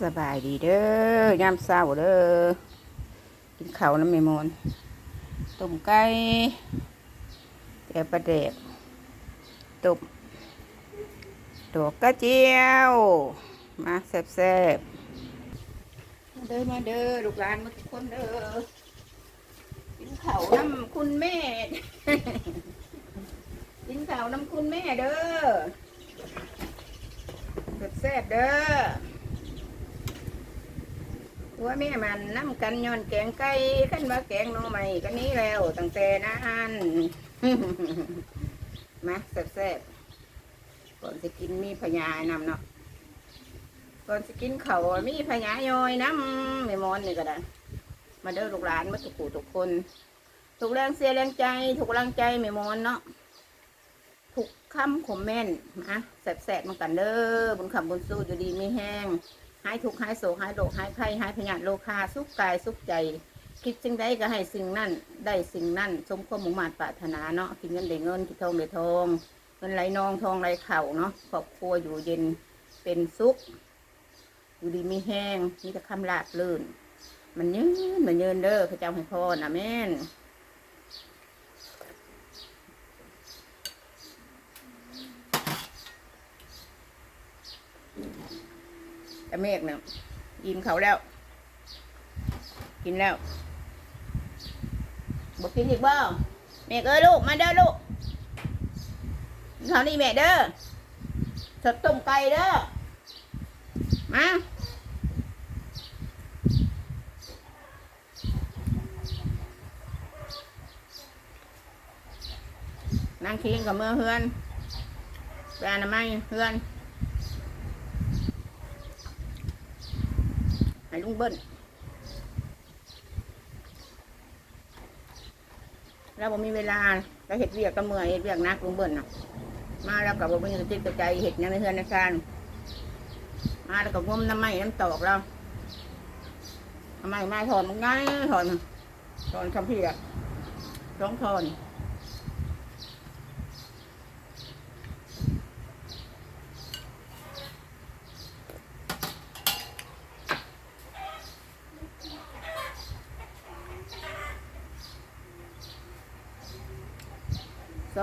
สบายดีเด้อยามเช้าเด้อกินข้าวน้ำเมมอนต้มไก่แกงปลาเด็กต้มดอกกระเจียว มาแซ่บๆมาเด้อมาเด้อลูกหลานมาทุกคนเด้อกินข้าวน้ำคุณแม่ กินข้าวน้ำคุณแม่เด้อแซ่บๆเด้อ หัวแม่มันน้ำกันย้อนแกงไก่ขันว่าแกงน่อใหม่กันนี้แล้วตั้งแต่นานมาแซ่บๆก่อนจะกินมีพญานำเนาะก่อนจะกินเขามีพญายอยน้ำไม่มอนนี่ก็ได้มาเด้อลูกหลานมาทุกผู้ทุกคนถูกแรงเสียแรงใจถูกแรงใจไม่มอนเนาะถูกคำขมแม่นมาแซ่บๆมากันเด้อบุญคำบุญสู้อยู่ดีไม่แห้ง หายทุกข์หายโศกหายโรคหายไข้หายพยาธิโลคาสุขกายสุขใจ คิดจึงได้ก็ให้สิ่งนั้นได้สิ่งนั้นสมความมุ่งมั่นปรารถนาเนาะกินเงินได้เงินกินทองได้ทองเงินไหลนองทองไหลเข่าเนาะครอบครัวอยู่เย็นเป็นสุขอยู่ดีมีแห้งมีแต่คำลาบลื่น มันยืนมันยืนเด้อพระเจ้าให้พรนะแม่ แต่เมฆเนี่ยอิ่มเขาแล้ว กินแล้วบอกกินอีกบ่แม่เอ้ยลูกมาเด้อลูกเขานี่แม่เด้อสดต้มไก่เด้อมานั่งคิงกับเมื่อเฮือนแปลน้ำไมเฮือน ให้ลุงเบิ้ลเราบ่มีเวลาเราเห็ดเวียกก็เมื่อยเห็ดเวียกนักลุงเบิ้ลน่ะ มาแล้วกับบ่มีกระติกกระใจเห็ดยังในเฮือนในซานมาแล้วก็งมน้ำไม้น้ำตอกเราทำไมมาถอนมันง่ายถอนถอนคำเพี่อะสองถอน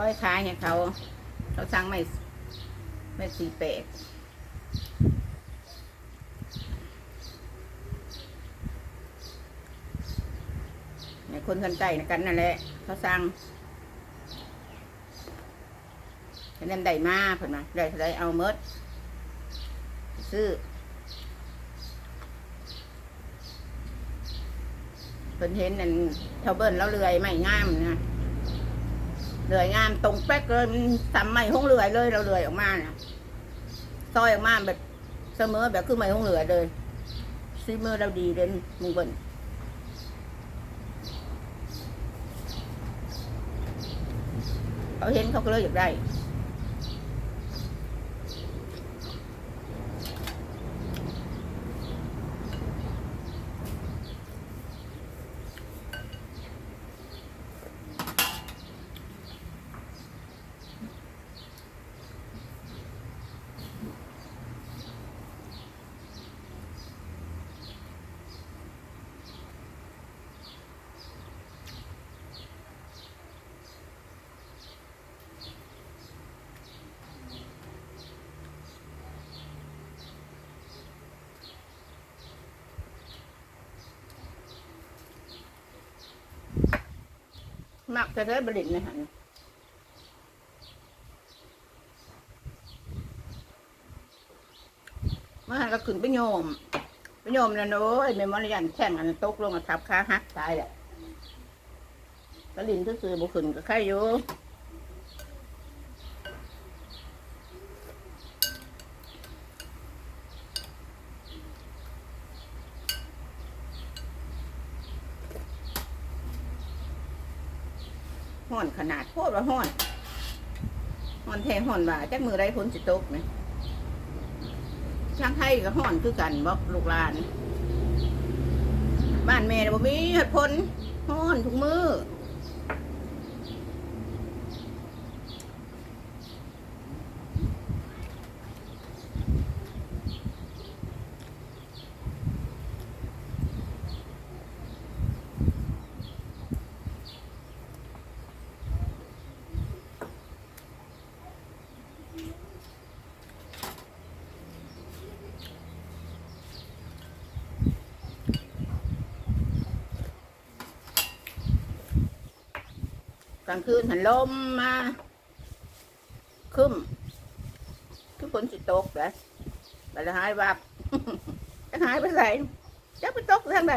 ซอยขายให้เขา เขาสั่งไม่ไม่สี่แปดในคนกันใกล้นะกันนั่นแหละ เขาสั่งฉะนั้นได้มาเพิ่นมาได้เท่าไรเอาเมดซื้อเพิ่นเห็นนั่นเท่าเบิ้ลแล้วเรือยไม่งามนะ เลื่อยงามตรงแป๊กเลยทำไม่ห้องเลื่อยเลย เราเลื่อยออกมาเนี่ยซอยออกมาแบบเสมอแบบคือไม่ห้องเลื่อยเลยซีเมอร์เราดีเลยมึงเบิ่นเขาเห็นเขาก็เลยอยากได้ มักจะได้บริตในหันเมื่อหันก็ขึ้นไปโยมไปโยมนะโน้ยเมมอรยันแข่งอันตกลงมาทับขาหักตายแหละกระลินก็คือบุขึ้นก็ใครอยู่ อนขนาดโคตรว่าห่อนห่อนแทงห่อนว่าจักมือไรพ้นสิตกไหมช่างไทยก็ห่อนคือกันบอกลูกหลาน บ้านแม่บ่มีเหตุผลห้อนทุกมือ กลางคืนหันลมมาคึมคือฝนสิตกเลยไปละหายวับจะหายไปไหนจะไปตกทางไหน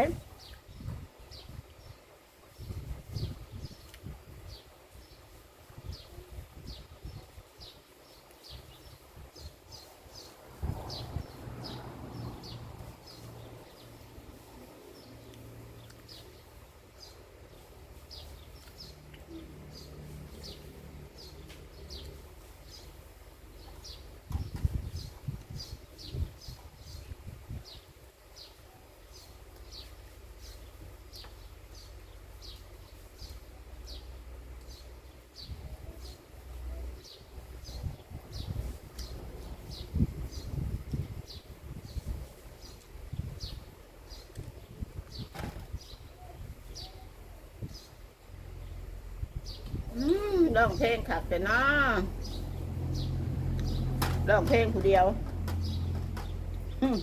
อืม ร้องเพลงขับแต่น้อร้องเพลงผู้เดียว อืม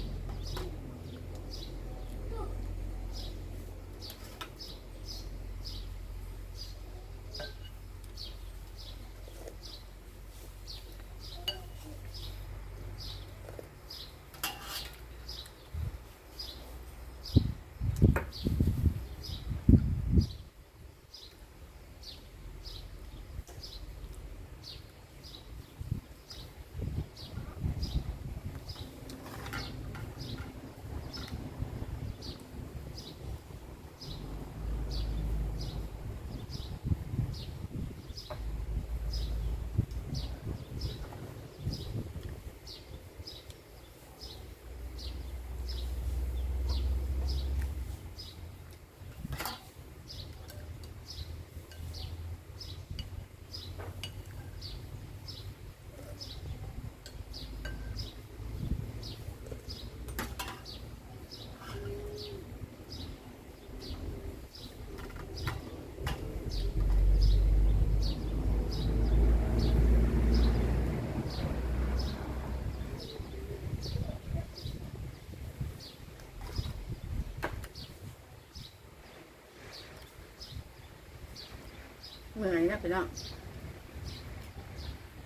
เมื่อยนะพี่น้อง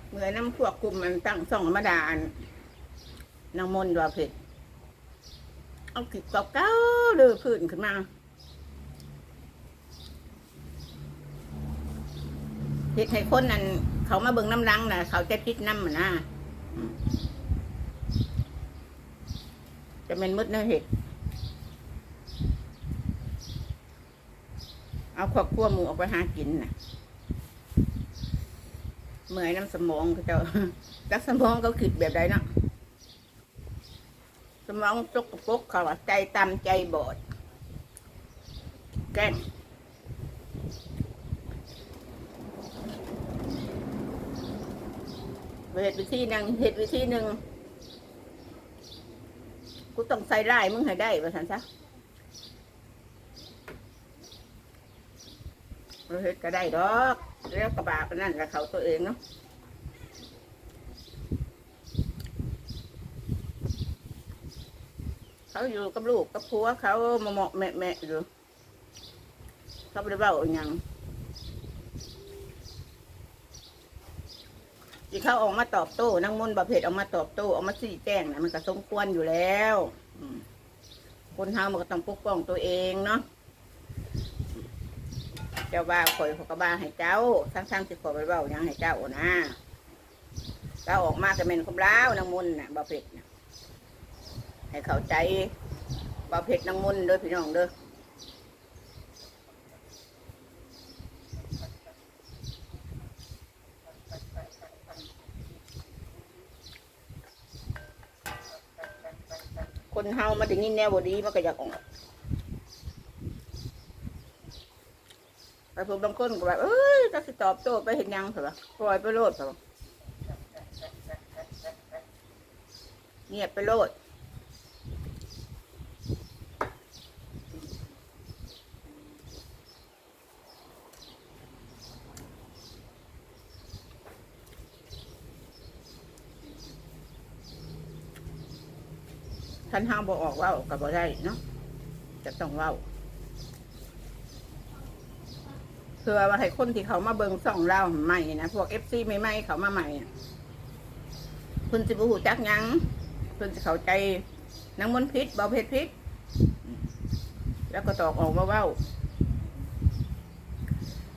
เมื่อยน้ำพวกกลุ่มมันตั้งส่องมาดานนางมนต์ว่าเผ็ดเอากิบเก้าๆเลยพื้นขึ้นมาเห็ดให้คนนั้นเขามาเบิ่งน้ำลังน่ะเขาจะพิษน้ำมันนะจะเป็นมืดเนื้อเห็ดเอาครอบครัวหมูออกไปหากินน่ะ เมื่อยน้ำสมองเขาเจ้าจักสมองเขาคิดแบบใดเนาะสมองจกปรกเขาว่าใจต่ำใจบอด แกล้งเหตุวิธีหนึ่งเหตุวิธีหนึ่งกูต้องใส่ไล่มึงให้ได้ประสันซะเราเฮ็ดก็ได้ดอก แล้วกระบาปนั่นกับเขาตัวเองเนาะเขาอยู่กับลูกกับผัวเขามาเหมาะแม่แม่อยู่เขาไม่ได้เบ้าอย่างที่เขาออกมาตอบโต้นางมนต์ประเภทออกมาตอบโต้ออกมาชี้แจ้งนะมันก็สมควรอยู่แล้วคนเฮามันก็ต้องปกป้องตัวเองเนาะ จ้าบ้าข่อยเขาก็บ้าให้เจ้าทั้งๆที่ขอไปเบ้ายังให้เจ้านะเจ้าออกมาก็เป็นคมล้าวนางมนน่ะประเภทน่ะให้เข้าใจบ่เพชรนางมุนเด้อพี่น้องเด้อคนเฮามาถึงนี่แนวบดีมันก็อยากออก แต่พวกบางคนก็แบบเอ้ยจะสิตอบโต้ไปเห็นยังเหรอปล่อยไปโลดเหรอเงียบไปโลดท่านห้ามบอกออกว่ากับบ่ได้เนาะจะต้องเว่า เพื่อว่าให้คนที่เขามาเบิงส่องเราใหม่นะพวกเอฟซีใหม่ๆเขามาใหม่อะเพิ่นสิบ่ฮู้จักยังเพิ่นสิเข้าใจนังมนพิษเบาเพชรพิษแล้วก็ตอกออกมาเว้า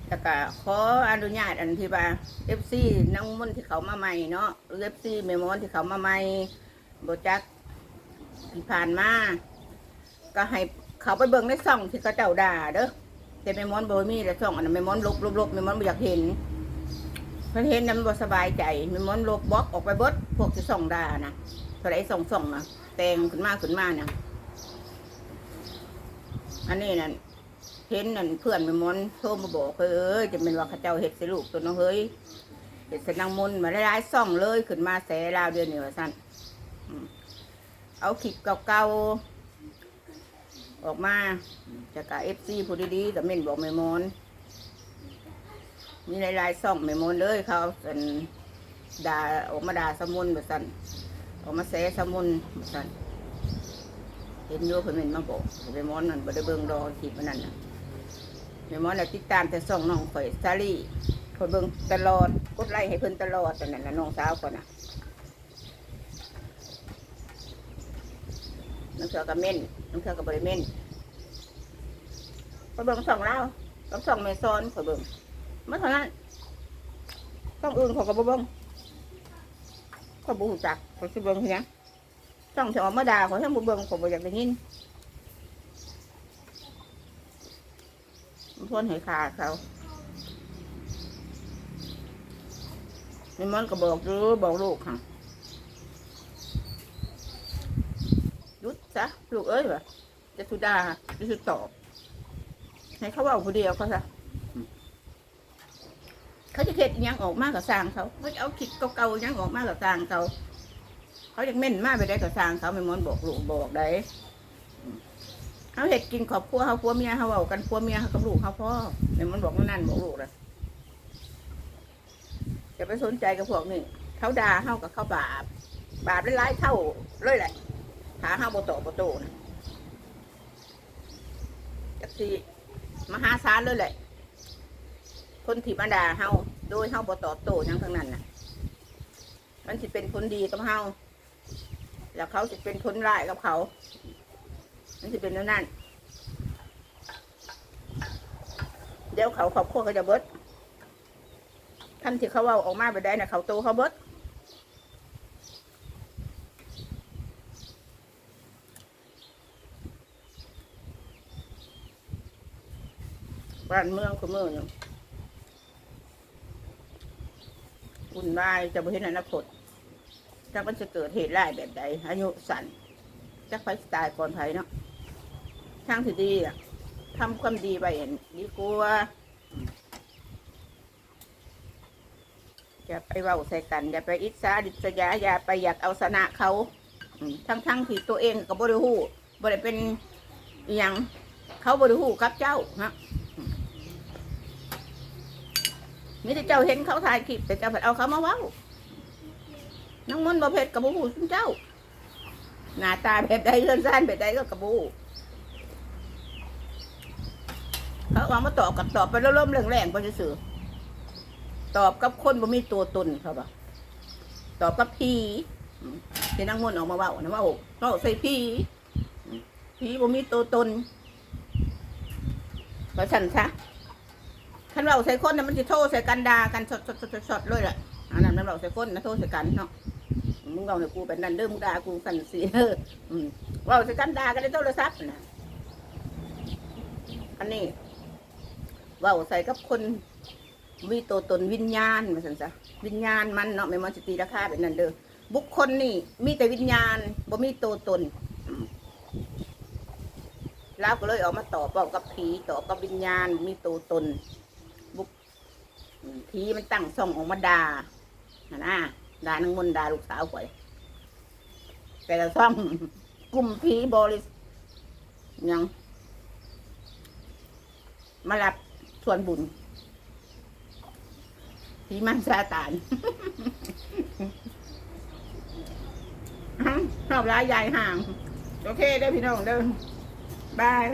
แล้วก็ขออนุญาตอันที่ว่าเอฟซีนังมนที่เขามาใหม่เนาะหรือเอฟซีเมมอนที่เขามาใหม่บจักที่ผ่านมาก็ให้เขาไปเบิ่งในซ่องที่เขาเจ้าด่าเด้อ แต่แม่มอนบ่มีแล้วช่องอันนั้นแม่มอนลบลบลบแม่มอนบ่อยากเห็นเพิ่นเห็นนั้นบ่สบายใจแม่มอนลบบล็อกออกไปเบิดพวกที่ส่องด่านะเท่าไหร่ส่องส่องนะแตงขึ้นมาขึ้นมาน่ะอันนี้นั่นเห็นนั่นเพื่อนแม่มอนโทรมาบอกเอ้ยจะเป็นว่าเขาเจ้าเฮ็ดส่ลูกตัวน้องเฮ้ยเฮ็ดสนางมนมาหลายๆส่องเลยขึ้นมาแสลาวเดือนนี้ว่าซั่นเอาคลิปเก่าๆ ออกมาจากกะเอฟซีผู้ดีๆแต่เม่นบอกไม่มอนมีหลายๆซ่องไม่มอนเลยเขาสันด่าออกมาด่าสมุนแบบสันออกมาแซะสมุนแบบสันเห็นโยเพิ่นเม่นมาบอกไม่มอนนั่นบ่ได้เบิ่งดอคลิปมันนั่นน่ะไม่มอนน่ะติดตามแต่ซ่องน้องข่อยซาลี่ข่อยเบิ่งตลอดกดไลค์ให้เพิ่นตลอดแต่นั่นน่ะน้องสาวก่อนน่ะ น้องเสือกับเม่นน้องเสือกับบ่ได้เม่นขอเบิ่งสองเล่ากับสองเมซอนขอเบิ่งเมื่อเท่านั้นต้องอื่นเขอก็บ่เบิ่งขอบูจักขอยสิเบิ่งคือหยังต้องสิออกมาด่าขอยทั้งบ่เบิ่งขอบ่อยากได้ยินมันทนให้ขาดเขาแม่มันก็บอกอยู่บอกลูกค่ะหยุด ซะลูกเอ้ยว่ะจะสุดาจะสุดตอบให้เขาเอาผู้เดียวเขาซะเขาจะเข็ดอิหยังออกมากับสร้างเขาเขาจะเอาคิดเก่าๆอิหยังออกมากับสร้างเขาเขาจะเม่นมาไปได้กับสร้างเขาไม่มอนบอกลูกบอกได้เขาเห็ดกินขอบครัวเขาพัวเมียเขาเอากันพัวเมียเขากับลูกเขาพ่อไม่มอนบอกนั่นบอกลูกเลยจะไปสนใจกับพวกนี้เขาด่าเขากับเขาบาปบาปหลายๆเท่าเลยแหละ หาเขาโบโตโบโตนะจักสีมหาศาลเลยแหละ คนที่มาดาเฮาโดยเฮาบ่ตอบโต้ยังทั้งนั้นน่ะ มันสิเป็นคนดีกับเฮาแล้วเขาสิเป็นคนร้ายกับเขา มันสิเป็นนั่นนั่นเดี๋ยวเขาขอบครัวเขาจะเบิดท่านที่เขาเอาออกมาไปได้นะเขาโตเขาเบิด บ้านเมืองคือเมืองอยู่อุ่นวายจะบ่เห็นอนาคตจักมันจะเกิดเหตุร้ายแบบใดอายุสั้นจักไฟตายก่อนไผเนาะทางที่ดีอะทำความดีไปเห็นดีกว่าอย่าไปเว้าใส่กัน อย่าไปอิจฉาดิษยาอย่าไปอยากเอาชนะเขาอืมทั้งๆที่ตัวเองก็บ่ได้ฮู้บ่ได้เป็นอหยังเขาบ่ได้ฮู้กับเจ้าฮะ มีแต่เจ้าเห็นเขาถ่ายคลิปแต่เจ้าผัดเอาเขามาเว้าน้องมนต์บ่เพชรกับบูซุมเจ้า หน้าตาแบบใดเลื่อนซ่านแบบใดก็กระบูเขาเอามาตอบกับตอบไปแล้วล้มๆแรงๆไปซื่อตอบกับคนบ่มีตัวตนเขาบอกตอบกับผีที่นางมนต์ออกมาเว้านะว่าเว้าใส่ผีผีบ่มีตัวตนก็สั่นซะ คันเราใส่คนน่ะมันจะโทษใส่กันดากันสดสดสดสดเลยแหละอันนั้นมันเราใส่คนนะโทษใส่กันเนาะมึงเอาเนี่ยกูเป็นนั่นเด้อมึงด่ากูสั่นสีเออเราใส่กันดากันในโทรศัพท์นะอันนี้เว่าใส่กับคนมีตัวตนวิญญาณมาสั่นซะวิญญาณมันเนาะไม่มันจะตีราคาเป็นนั่นเด้อบุคคลนี่ มีแต่วิญญาณบ่มีตัวตนแล้วก็เลยออกมาตอบบอกกับผีตอบกับวิญญาณ มีตัวตน ผีมันตั้งส่องออกมาด่าน่ะนะด่านางมนต์ด่าลูกสาวข่อยแต่ละซ่องกลุ่มผีบริสยัง มารับส่วนบุญผีมันซาตานชอบร้ายยายห่าง โอเคเด้อพี่น้องเด้อบาย